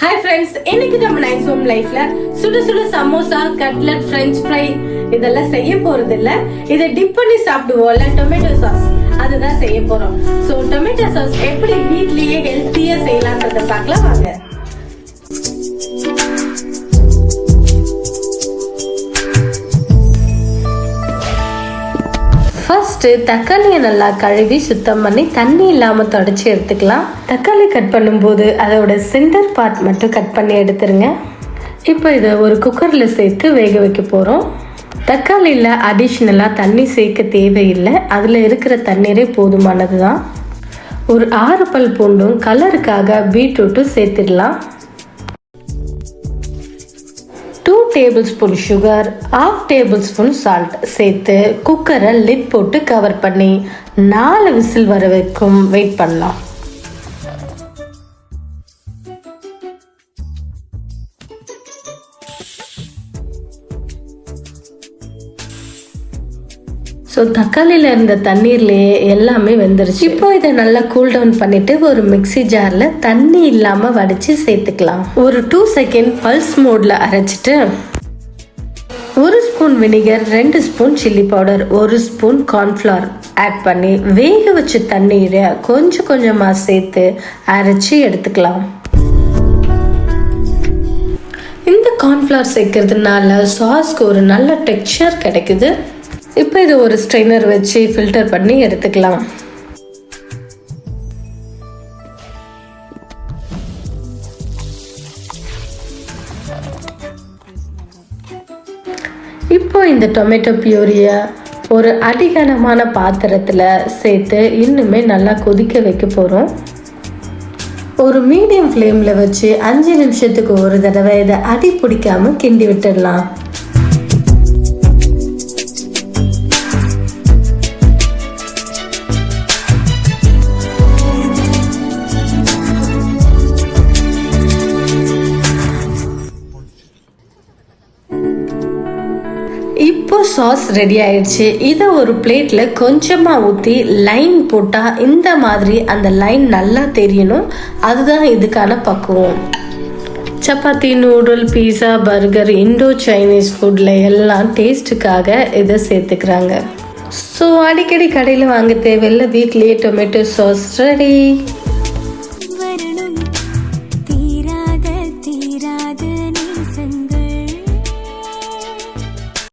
Hi friends இன்னைக்கு நம்ம nice home லைஃப்ல சுடு சுடு சமோசா கட்லட் ஃப்ரெஞ்ச் ஃப்ரை இதெல்லாம் செய்ய போறது இல்ல இதை டிப் பண்ணி சாப்பிடுவோம்ல டொமேட்டோ சாஸ் அதுதான் செய்ய போறோம். ஸோ டொமேட்டோ சாஸ் எப்படி வீட்லயே ஹெல்த்தியா செய்யலாம்ன்றத பார்க்கலாம் வாங்க. ஃபஸ்ட்டு தக்காளியை நல்லா கழுவி சுத்தம் பண்ணி தண்ணி இல்லாமல் தொடச்சி எடுத்துக்கலாம். தக்காளி கட் பண்ணும்போது அதோட சென்டர் பார்ட் மட்டும் கட் பண்ணி எடுத்துருங்க. இப்போ இதை ஒரு குக்கரில் சேர்த்து வேக வைக்க போகிறோம் தக்காளியில் அடிஷ்னலாக தண்ணி சேர்க்க தேவையில்லை. அதில் இருக்கிற தண்ணீரே போதுமானது தான் ஒரு ஆறு பல் பூண்டும் கலருக்காக பீட்ரூட்டும் சேர்த்துடலாம். Tablespoon sugar half tablespoon salt சேர்த்து குக்கரை லிட் போட்டு கவர் பண்ணி நாலு விசில் வர வரைக்கும் வெயிட் பண்ணலாம். ஸோ தக்காளியில் இருந்த தண்ணீர்லேயே எல்லாமே வெந்துருச்சு. இப்போ இதை நல்லா கூல் டவுன் பண்ணிட்டு ஒரு மிக்ஸி ஜாரில் தண்ணி இல்லாமல் வடித்து சேர்த்துக்கலாம். ஒரு டூ செகண்ட் பல்ஸ் மோடில் அரைச்சிட்டு ஸ்பூன் வினிகர் ரெண்டு ஸ்பூன் சில்லி பவுடர் ஒரு ஸ்பூன் கார்ன்ஃப்ளவர். ஆட் பண்ணி வேக வச்ச தண்ணீரை கொஞ்சம் கொஞ்சமாக சேர்த்து அரைச்சி எடுத்துக்கலாம். இந்த கார்ன்ஃப்ளவர் சேர்க்கறதுனால சாஸ்க்கு ஒரு நல்ல டெக்ஸ்சர் கிடைக்குது. இப்போ இதை ஒரு ஸ்ட்ரெயினர் வச்சு ஃபில்டர் பண்ணி எடுத்துக்கலாம். இப்போ இந்த டொமேட்டோ பியூரியை ஒரு அடிகனமான பாத்திரத்தில் சேர்த்து இன்னுமே நல்லா கொதிக்க வைக்க போகிறோம் ஒரு மீடியம் ஃப்ளேமில் வச்சு அஞ்சு நிமிஷத்துக்கு ஒரு தடவை இதை அடி பிடிக்காமல் கிண்டி விட்டுடலாம். இப்போ சாஸ் ரெடி ஆயிடுச்சு. இதை ஒரு பிளேட்டில் கொஞ்சமாக ஊற்றி லைன் போட்டால் இந்த மாதிரி அந்த லைன் நல்லா தெரியணும். அதுதான் இதுக்கான பக்குவம். Chapati noodle pizza burger Indo Chinese ஃபுட்டில் எல்லாம் டேஸ்ட்டுக்காக இதை சேர்த்துக்கிறாங்க. ஸோ அடிக்கடி கடையில் வாங்க தேவையில்லை வீட்லேயே டொமேட்டோ சாஸ் ரெடி